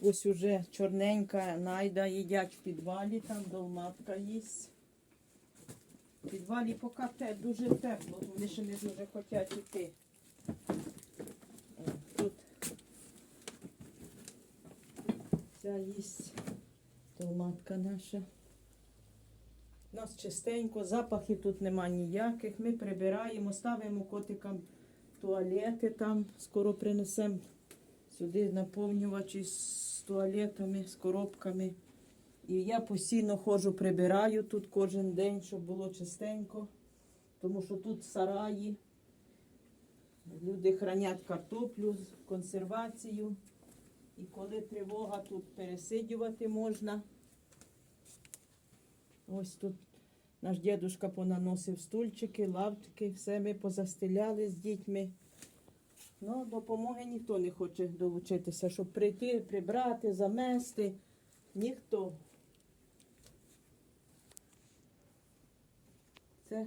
Ось уже чорненька найда їдять в підвалі, там долматка їсть. В підвалі поки те, дуже тепло, вони ще не дуже хочуть йти. Тут ця їсть долматка наша. У нас чистенько, запахів тут нема ніяких. Ми прибираємо, ставимо котикам туалети там, скоро принесемо сюди наповнювачі з туалетами, з коробками. І я постійно ходжу, прибираю тут кожен день, щоб було чистенько. Тому що тут сараї. Люди хранять картоплю, консервацію. І коли тривога, тут пересидювати можна. Ось тут наш дідушка понаносив стульчики, лавчики, все ми позастеляли з дітьми. Ну, допомоги ніхто не хоче долучитися, щоб прийти, прибрати, замести. Ніхто. Це